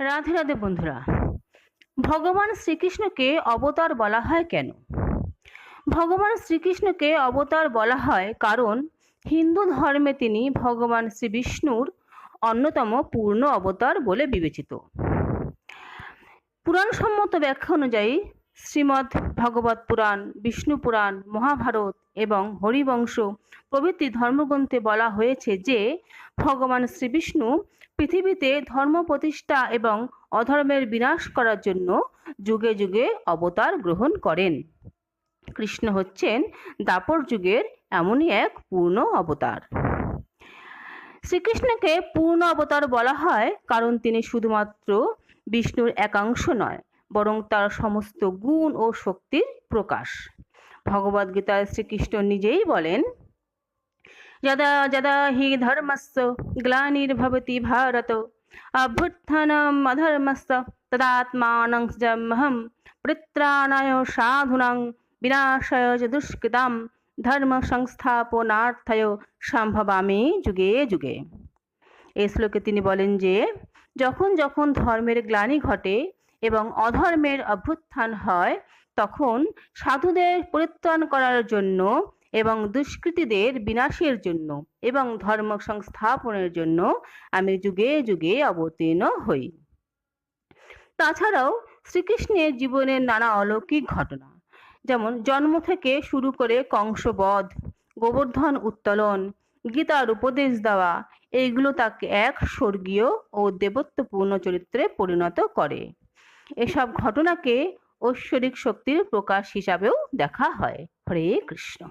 রাধে রাধে বন্ধুরা, ভগবান শ্রীকৃষ্ণকে অবতার বলা হয় কেন? ভগবান শ্রীকৃষ্ণকে অবতার বলা হয় কারণ হিন্দু ধর্মে তিনি ভগবান শ্রী বিষ্ণুর অন্যতম পূর্ণ অবতার বলে বিবেচিত। পুরাণসম্মত ব্যাখ্যা অনুযায়ী শ্রীমদ্ ভগবত পুরাণ, বিষ্ণু পুরাণ, মহাভারত এবং হরিবংশ প্রভৃতি ধর্মগ্রন্থে বলা হয়েছে যে ভগবান শ্রীবিষ্ণু পৃথিবীতে ধর্ম প্রতিষ্ঠা এবং অধর্মের বিনাশ করার জন্য যুগে যুগে অবতার গ্রহণ করেন। কৃষ্ণ হচ্ছেন দাপর যুগের এমনই এক পূর্ণ অবতার। শ্রীকৃষ্ণকে পূর্ণ অবতার বলা হয় কারণ তিনি শুধুমাত্র বিষ্ণুর একাংশ নয়, বরং তার সমস্ত গুণ ও শক্তির প্রকাশ। ভগবদ্গীতায় শ্রীকৃষ্ণ নিজেই বলেন যদা যদা হি ধর্মস্য গ্লানির্ভবতি ভারত অভ্যুত্থানম অধর্মস্য তদাত্মানং জমহম পরিত্রাণায় সাধুনাং বিনাশায় চ দুষ্কৃতাম ধর্ম সংস্থাপনার্থয় সম্ভবামি যুগে যুগে। এই শ্লোকে তিনি বলেন যে, যখন যখন ধর্মের গ্লানি ঘটে এবং অধর্মের অভ্যুত্থান হয়, তখন সাধুদের পরিত্রাণ করার জন্য এবং দুষ্কৃতীদের বিনাশের জন্য এবং ধর্ম সংস্থাপনের জন্য আমি যুগে যুগে অবতীর্ণ হই। তাছাড়াও শ্রীকৃষ্ণের জীবনের নানা অলৌকিক ঘটনা, যেমন জন্ম থেকে শুরু করে কংসবধ, গোবর্ধন উত্তোলন, গীতার উপদেশ দেওয়া, এইগুলো তাকে এক স্বর্গীয় ও দেবত্বপূর্ণ চরিত্রে পরিণত করে। এসব ঘটনাকে ঐশ্বরিক শক্তির প্রকাশ হিসাবেও দেখা হয়। হরে কৃষ্ণ।